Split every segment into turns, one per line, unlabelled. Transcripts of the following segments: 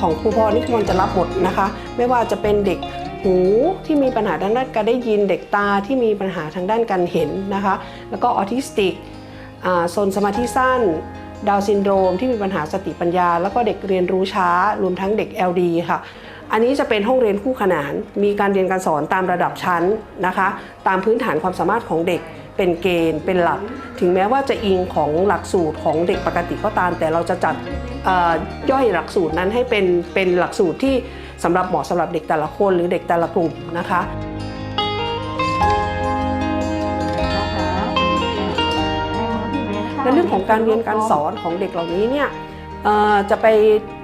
ของครูพรนี่ครูพรจะรับหมดนะคะ ไม่ว่าจะเป็นเด็กหูที่มีปัญหาทางด้านการได้ยินเด็กตาที่มีปัญหาทางด้านการเห็นนะคะ แล้วก็ออทิสติกโซนสมาธิสั้นดาวซินโดรมที่มีปัญหาสติปัญญา แล้วก็เด็กเรียนรู้ช้ารวมทั้งเด็ก LD ค่ะ อันนี้จะเป็นห้องเรียนคู่ขนาน มีการเรียนการสอนตามระดับชั้นนะคะ ตามพื้นฐานความสามารถของเด็ก เป็นเกณฑ์เป็นหลัก ถึงแม้ว่าจะอิงของหลักสูตรของเด็กปกติก็ตาม แต่เราจะจัดเอ่อย่อยหลักสูตรนั้นให้เป็นเป็นหลักสูตรที่สำหรับเหมาะสำหรับเด็กแต่ละคนหรือเด็กแต่ละกลุ่มนะคะในเรื่องของการเรียนการสอนของเด็กเหล่านี้เนี่ยเอ่อจะไป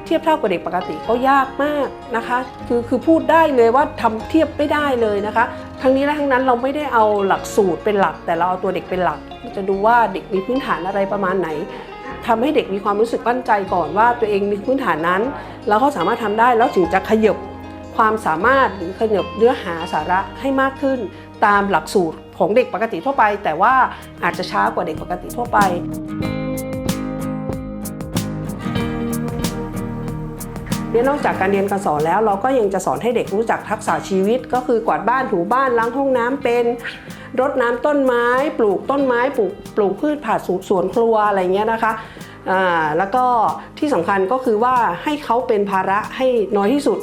เทียบเท่ากับเด็กปกติก็ยากมากนะคะคือคือพูดได้เลยว่าทำเทียบไม่ได้เลยนะคะทั้งนี้และทั้งนั้นเราไม่ได้เอาหลักสูตรเป็นหลัก แต่เราเอาตัวเด็กเป็นหลัก จะดูว่าเด็กมีพื้นฐานอะไรประมาณไหนทำให้เด็กมีความรู้สึกมั่นใจก่อนว่าตัวเองมีพื้นฐานนั้น แล้วเขาสามารถทำได้แล้วถึงจะขยบความสามารถหรือขยบเนื้อหาสาระให้มากขึ้น ตามหลักสูตรของเด็กปกติทั่วไป แต่ว่าอาจจะช้ากว่าเด็กปกติทั่วไป เนี่ยนอกจากการเรียนการสอนแล้ว เราก็ยังจะสอนให้เด็กรู้จักทักษะชีวิต ก็คือกวาดบ้านถูบ้านล้างห้องน้ำเป็นรดน้ำต้นไม้ ปลูกต้นไม้ปลูกปลูกพืชผักสวนครัวอะไรเงี้ยนะคะอ่าแล้วก็ที่สำคัญก็คือว่าให้เขาเป็นภาระให้น้อยที่สุด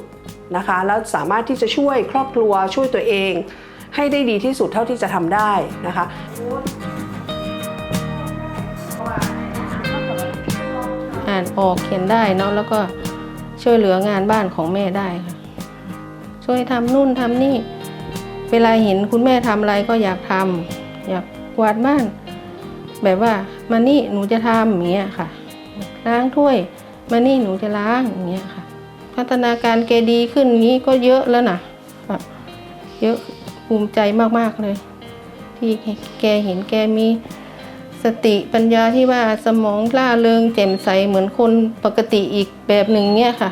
นะคะแล้วสามารถที่จะช่วยครอบครัวช่วยตัวเอง ให้ได้ดีที่สุดเท่าที่จะทำได้นะคะ
อ่านออกเขียนได้เนาะแล้วก็ ช่วยเหลืองานบ้านของแม่ได้ค่ะ ช่วยทำนู่นทำนี่ เวลาเห็นคุณแม่ทำอะไรก็อยากทำอยากกวาดบ้าน แบบว่ามานี่หนูจะทำอย่างเงี้ยค่ะ ล้างถ้วย มานี่หนูจะล้างอย่างเงี้ยค่ะ พัฒนาการแกดีขึ้นนี้ก็เยอะแล้วนะค่ะเยอะภูมิใจมากๆเลย ที่แกเห็นแกมี สติปัญญาที่ว่าสมองล่าเริงแจ่มใสเหมือนคนปกติอีกแบบหนึ่งเนี่ยค่ะ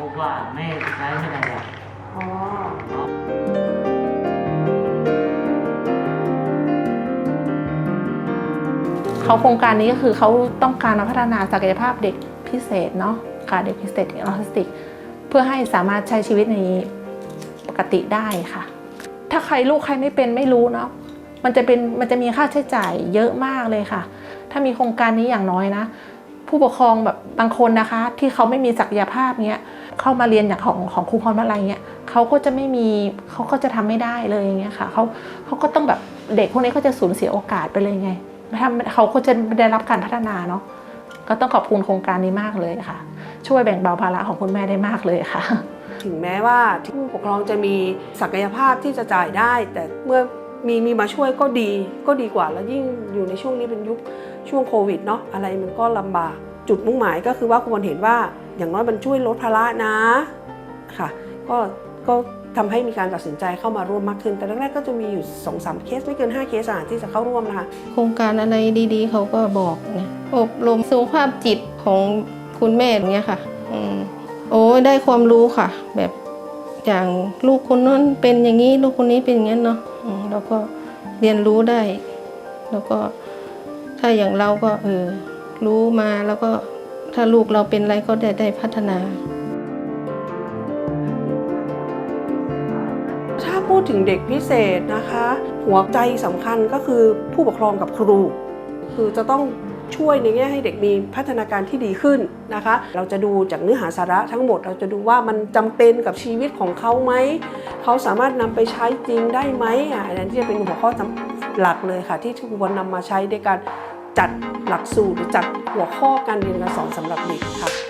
บอกว่าแม่ใช้ไม่ได้หรอก
เขาโครงการนี้ก็คือเขาต้องการพัฒนาศักยภาพเด็กพิเศษเนาะค่ะเด็กพิเศษออทิสติก เพื่อให้สามารถใช้ชีวิตในปกติได้ค่ะ ถ้าใครลูกใครไม่เป็นไม่รู้เนาะ มันจะเป็นมันจะมีค่าใช้จ่ายเยอะมากเลยค่ะ ถ้ามีโครงการนี้อย่างน้อยนะ ผู้ปกครองแบบบางคนนะคะ ที่เขาไม่มีศักยภาพเนี้ยเข้ามาเรียนอย่างของของครูพรมาลัยเนี้ยเขาก็จะไม่มีเขาก็จะทำไม่ได้เลยอย่างเงี้ยค่ะเขาเขาก็ต้องแบบเด็กพวกนี้ก็จะสูญเสียโอกาสไปเลยไงถ้าเขาก็จะไม่ได้รับการพัฒนาเนาะก็ต้องขอบคุณโครงการนี้มากเลยค่ะ ช่วยแบ่งเบาภาระของคุณแม่ได้มากเลยค่ะ
ถึงแม้ว่าผู้ปกครองจะมีศักยภาพที่จะจ่ายได้ แต่เมื่อ มีมีมาช่วยก็ดีก็ดีกว่า แล้วยิ่งอยู่ในช่วงนี้เป็นยุคช่วงโควิดเนาะอะไรมันก็ลำบากจุดมุ่งหมายก็คือว่าคุณบอลเห็นว่าอย่างน้อยมันช่วยลดภาระนะค่ะ ก็ก็ทำให้มีการตัดสินใจเข้ามาร่วมมากขึ้น แต่แรกๆก็จะมีอยู่2อสเคสไม่เกิน 5 เคสอะที่จะเข้าร่วมนะคะ
โครงการอะไรดีๆ เขาก็บอกนะอบรมสุขภาพจิตของคุณแม่อย่างเงี้ยค่ะอืมโอ้ได้ความรู้ค่ะ แบบ อย่างลูกคนนั้นเป็นอย่างนี้ลูกคนนี้เป็นอย่างนี้เนาะอืมแล้วก็เรียนรู้ได้ แล้วก็ถ้าอย่างเราก็เออรู้มาแล้วก็ถ้าลูกเราเป็นอะไรก็ได้ได้พัฒนา
ถ้าพูดถึงเด็กพิเศษนะคะ หัวใจสำคัญก็คือผู้ปกครองกับครู คือจะต้อง ช่วยในแง่ให้เด็กมีพัฒนาการที่ดีขึ้นนะคะ เราจะดูจากเนื้อหาสาระทั้งหมด เราจะดูว่ามันจำเป็นกับชีวิตของเขาไหม เขาสามารถนำไปใช้จริงได้ไหมอะอันนั้นที่จะเป็นหัวข้อสำหลักเลยค่ะที่ควรนำมาใช้ในการจัดหลักสูตรหรือจัดหัวข้อการเรียนการสอนสำหรับเด็กค่ะ